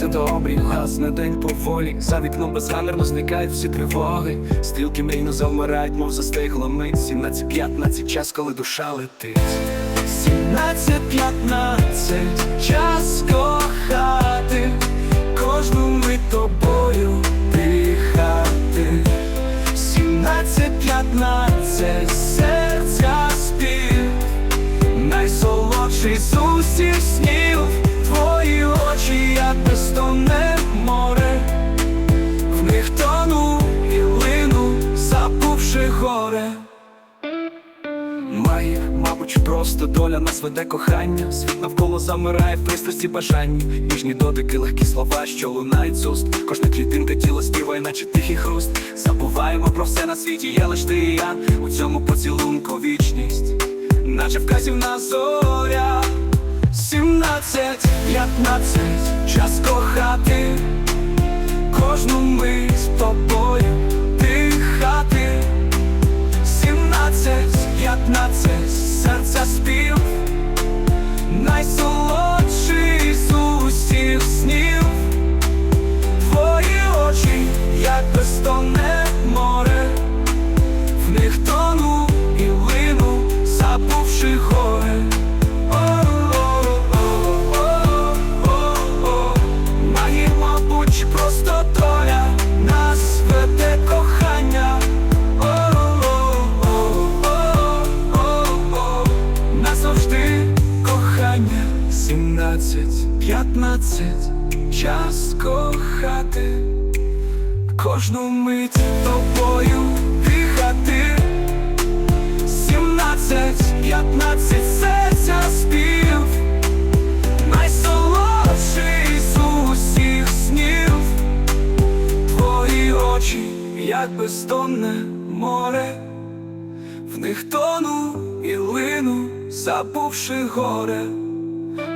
все добрі, гасне день поволі, за вікном безгамерно зникають всі тривоги. Стрілки мрійно завмирають, мов застигла мить. 17-15 час, коли душа летить. 17-15 час кохати, кожну мить тобою дихати. 17-15 серця спів, найсолодший з усіх снів, горе. Має, мабуть, просто доля нас веде кохання. Світ навколо замирає в пристрасті бажання. Ніжні дотики, легкі слова, що лунають з уст. Кожна клітинка тіла співає, наче тихий хруст. Забуваємо про все на світі, є лиш ти і я. У цьому поцілунку вічність, наче вказівна зоря. 17, 15, час кохати, кожну 15, серця кохання. 17, 15, час кохати. Кожну мить тобою дихати. 17, 15, серця спів, найсолодший з усіх снів, твої очі, як бездонне море, в них тону і лину, забувши горе.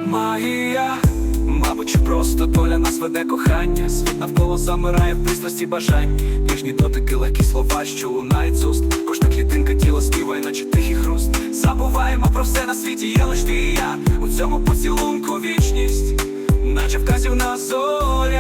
Магія, мабуть, просто доля нас веде кохання. Світ навколо замирає в пристрасті бажань. Ніжні дотики, легкі слова, що лунають з уст. Кожна клітинка тіла співає, наче тихий хруст. Забуваємо про все на світі, є лиш ти і я. У цьому поцілунку вічність, наче вказівна зоря.